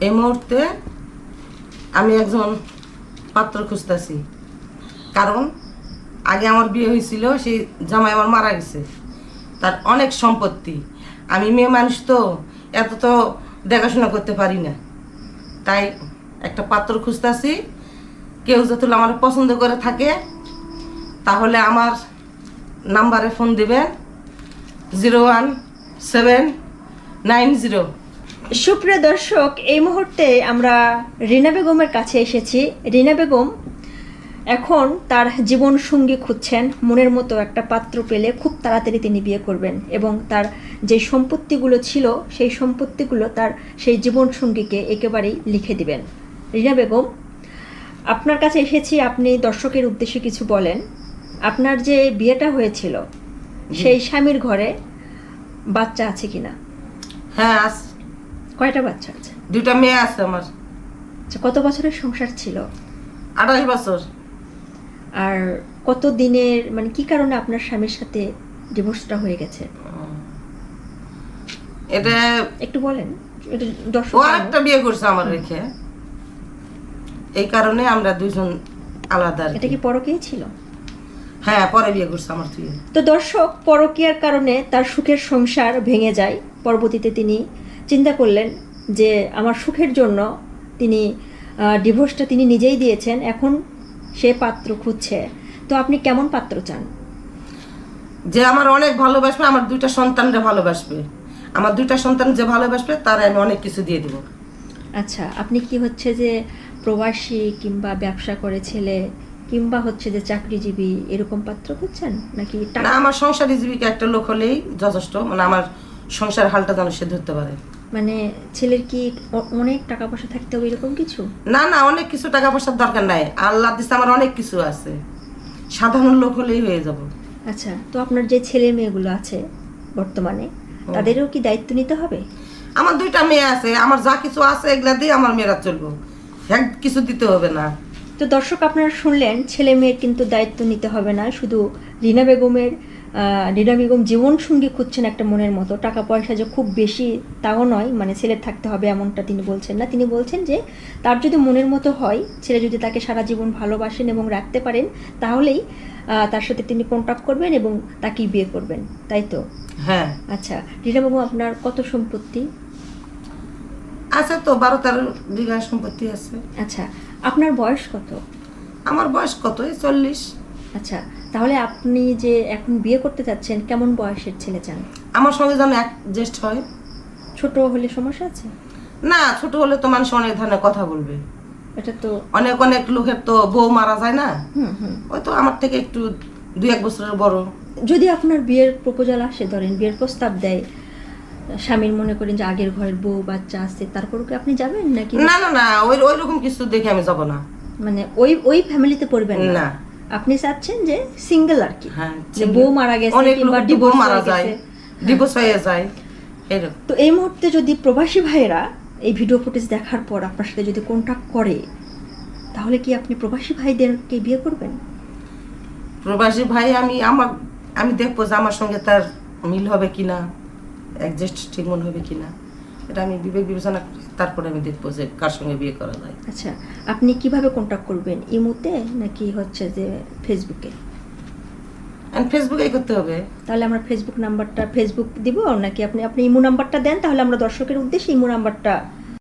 এই মুহূর্তে আমি একজন পাত্র খুঁজতেছি। কারণ আগে আমার বিয়ে হয়েছিল, সেই জামাই আমার মারা গেছে। তার অনেক সম্পত্তি। আমি মেয়ে মানুষ তো, এত তো দেখাশোনা করতে পারি না। তাই একটা পাত্র খুঁজতেছি। কেউ যদি আমার পছন্দ করে থাকে, তাহলে আমার নাম্বারে ফোন দিবেন zero one seven nine zero. সুপ্রিয় দর্শক এই মুহূর্তে আমরা রিনা বেগমের কাছে এসেছি। রিনা বেগম এখন তার জীবন সঙ্গী খুঁজছেন মনের মতো একটা পাত্র পেলে খুব তাড়াতাড়ি তিনি বিয়ে করবেন এবং তার যে সম্পত্তিগুলো ছিল সেই সম্পত্তিগুলো তার সেই জীবন সঙ্গীকে একেবারেই লিখে দিবেন। রিনা বেগম আপনার কাছে এসেছি আপনি দর্শকের উদ্দেশ্যে কিছু বলেন। আপনার যে বিয়েটা হয়েছিল সেই স্বামীর ঘরে বাচ্চা আছে কিনা? হ্যাঁ আস কয়টা বাচ্চা আছে? দুইটা মেয়ে আছে আমার। আচ্ছা কত বছরের সংসার ছিল? আঠাশ বছর। আর কত দিনের মানে কি কারণে আপনার স্বামীর সাথে ডিভোর্সটা হয়ে গেছে? এটা একটু বলেন একটু দর্শক ও। আরেকটা বিয়ে করছে আমার রেখে। এই কারণে আমরা দুজন আলাদা আর এটা কি পরকীয় ছিল? হ্যাঁ পরে বিয়ে করছে আমার তুই। তো দর্শক পরকীয়ার কারণে তার সুখের সংসার ভেঙে যায়। পরবর্তীতে তিনি চিন্তা করলেন যে আমার সুখের জন্য তিনি ডিভোর্সটা তিনি নিজেই দিয়েছেন এখন সে পাত্র খুঁজছে। তো আপনি কেমন পাত্র চান? যে আমার অনেক ভালোবাসবে আমার দুইটা সন্তানরা ভালোবাসবে। আমার দুইটা সন্তান যে ভালোবাসবে তার আমি অনেক কিছু দিয়ে দিব। আচ্ছা আপনি কি হচ্ছে যে প্রবাসী কিংবা ব্যবসা করে ছেলে কিংবা হচ্ছে যে চাকরিজীবী এরকম পাত্র খুঁজছেন? নাকি না আমার সংসারী জীবিকা একটা লোক হলেই যথেষ্ট মানে আমার সংসার হালটা যেন সে ধরতে পারে। মানে ছেলের কি অনেক টাকা পয়সা থাকতে হবে এরকম কিছু? না না অনেক কিছু টাকা পয়সার দরকার নাই। আল্লাহ দিচ্ছে আমার অনেক কিছু আছে। সাধারণ লোক হলেই হয়ে যাব। আচ্ছা তো আপনার যে ছেলে মেয়েগুলো আছে বর্তমানে তাদেরও কি দায়িত্ব নিতে হবে? আমার দুইটা মেয়ে আছে আমার যা কিছু আছে এগুলা দিয়ে আমার মেয়েরা চলবো। এক কিছু দিতে হবে না। তো দর্শক আপনারা শুনলেন ছেলে মেয়ের কিন্তু দায়িত্ব নিতে হবে না শুধু রিনা বেগমের রিনা বেগম জীবন সঙ্গী খুঁজছেন একটা মনের মতো টাকা পয়সা যে খুব বেশি তাও নয় মানে ছেলে থাকতে হবে এমনটা তিনি বলছেন না। তিনি বলছেন যে তার যদি মনের মতো হয় ছেলে যদি তাকে সারা জীবন ভালোবাসেন এবং রাখতে পারেন তাহলেই তার সাথে তিনি কন্ট্যাক্ট করবেন এবং তাকেই বিয়ে করবেন তাই তো? হ্যাঁ। আচ্ছা রিনা বেগম আপনার কত সম্পত্তি? আছে তো বারো তেরো বিঘা সম্পত্তি আছে। আচ্ছা আপনার বয়স কত? আমার বয়স কত? এই চল্লিশ। আচ্ছা তাহলে আপনি যে এখন বিয়ে করতে চাচ্ছেন কেমন বয়সের ছেলে চান? আমার সঙ্গে যেন এক জ্যেষ্ঠ হয়। ছোট হলে সমস্যা আছে? না ছোট হলে তো মানুষ অনেক ধরনের কথা বলবে। এটা তো অনেক অনেক লোকের তো বউ মারা যায় না। হুম হুম। ওই তো আমার থেকে একটু দুই এক বছরের বড়। যদি আপনার বিয়ের প্রপোজাল আসে ধরেন বিয়ের প্রস্তাব দেয় স্বামীর মনে করেন যে আগের ঘরের বউ বাচ্চা আছে তারপরও কি আপনি যাবেন নাকি? না না না ওই ওই রকম কিছু দেখে আমি যাব না। মানে ওই ওই ফ্যামিলিতে পড়বেন না? না। আপনি চাচ্ছেন যে সিঙ্গেল আর কি? হ্যাঁ যে বউ মারা গেছে কিংবা ডিভোর্স মারা যায় ডিভোর্স হয়ে। যায় এরকম তো এই মুহূর্তে যদি প্রবাসী ভাইয়েরা এই ভিডিও ফুটেজ দেখার পর আপনার সাথে যদি কন্ট্যাক্ট করে তাহলে কি আপনি প্রবাসী ভাইদেরকে বিয়ে করবেন? প্রবাসী ভাই আমি আমার আমি দেখব যে আমার সঙ্গে তার মিল হবে কিনা। অ্যাডজাস্ট ঠিক মনে হবে কি না এটা আমি বিবেক বিবেচনা তারপরে আমি দেখব যে কার সঙ্গে বিয়ে করা যায়। আচ্ছা আপনি কীভাবে কন্ট্যাক্ট করবেন? ইমুতে নাকি হচ্ছে যে ফেসবুকে ফেসবুকেই করতে হবে। তাহলে আমরা ফেসবুক নাম্বারটা ফেসবুক দিব নাকি আপনি আপনি ইমো নাম্বারটা দেন তাহলে আমরা দর্শকের উদ্দেশ্যে ইমো নাম্বারটা